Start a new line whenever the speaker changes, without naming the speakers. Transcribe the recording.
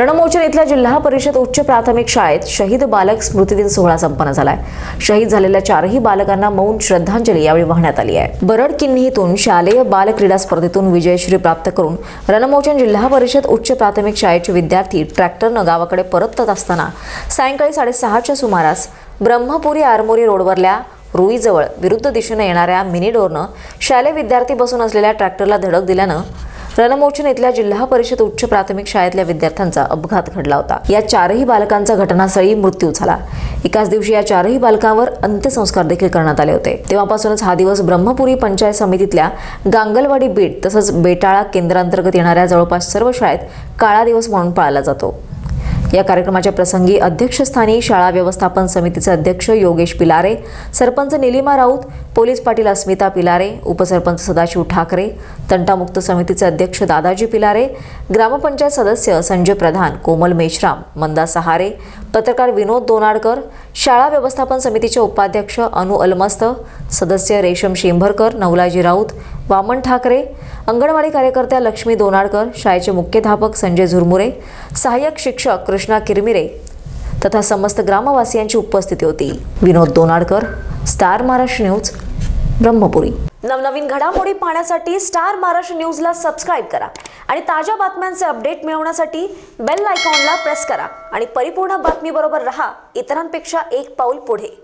रणमोचन इथल्या जिल्हा परिषद उच्च प्राथमिक शाळेत शहीद बालक स्मृतिदिन सोहळा संपन्न झालाय. शहीद झालेल्या चारही बालकांना मौन श्रद्धांजली यावेळी वाहण्यात आली आहे. बरड किन्हीतून शालेय बाल क्रीडा स्पर्धेतून विजयश्री प्राप्त करून रणमोचन जिल्हा परिषद उच्च प्राथमिक शाळेचे विद्यार्थी ट्रॅक्टरनं गावाकडे परतत असताना सायंकाळी साडेसहाच्या सुमारास ब्रह्मपुरी आरमोरी रोडवरल्या रुईजवळ विरुद्ध दिशेने येणाऱ्या मिनी डोरनं शालेय विद्यार्थी बसून असलेल्या ट्रॅक्टरला धडक दिल्यानं रणमोचन इथल्या जिल्हा परिषद उच्च प्राथमिक शाळेतल्या विद्यार्थ्यांचा अपघात घडला होता. या चारही बालकांचा घटनास्थळी मृत्यू झाला. एकाच दिवशी या चारही बालकांवर अंत्यसंस्कार देखील करण्यात आले होते. तेव्हापासूनच हा दिवस ब्रह्मपुरी पंचायत समितीतल्या गांगलवाडी बीट तसंच बेटाळा केंद्रांतर्गत येणाऱ्या जवळपास सर्व शाळेत काळा दिवस म्हणून पाळला जातो. या कार्यक्रमाच्या प्रसंगी अध्यक्षस्थानी शाळा व्यवस्थापन समितीचे अध्यक्ष योगेश पिलारे सरपंच निलिमा राऊत पोलीस पाटील अस्मिता पिलारे उपसरपंच सदाशिव ठाकरे तंटामुक्त समितीचे अध्यक्ष दादाजी पिलारे ग्रामपंचायत सदस्य संजय प्रधान कोमल मेश्राम मंदा सहारे पत्रकार विनोद दोनाडकर शाळा व्यवस्थापन समितीचे उपाध्यक्ष अनु अलमस्त सदस्य रेशम शेंभरकर नवलाजी राऊत वामन ठाकरे अंगणवाडी कार्यकर्त्या लक्ष्मी दोनाडकर शाळेचे मुख्याध्यापक संजय झुरमुरे सहाय्यक शिक्षक कृष्णा किरमिरे तथा समस्त ग्रामवासियांची उपस्थिती होती. Vinod Donadkar star Maharashtra news Brahmapuri. नवनवीन घडामोडी पाहण्यासाठी स्टार महाराष्ट्र न्यूजला सबस्क्राईब करा आणि ताज्या बातम्यांचे अपडेट मिळवण्यासाठी बेल आयकॉनला प्रेस करा आणि परिपूर्ण बातमीबरोबर रहा. इतरांपेक्षा एक पाऊल पुढे.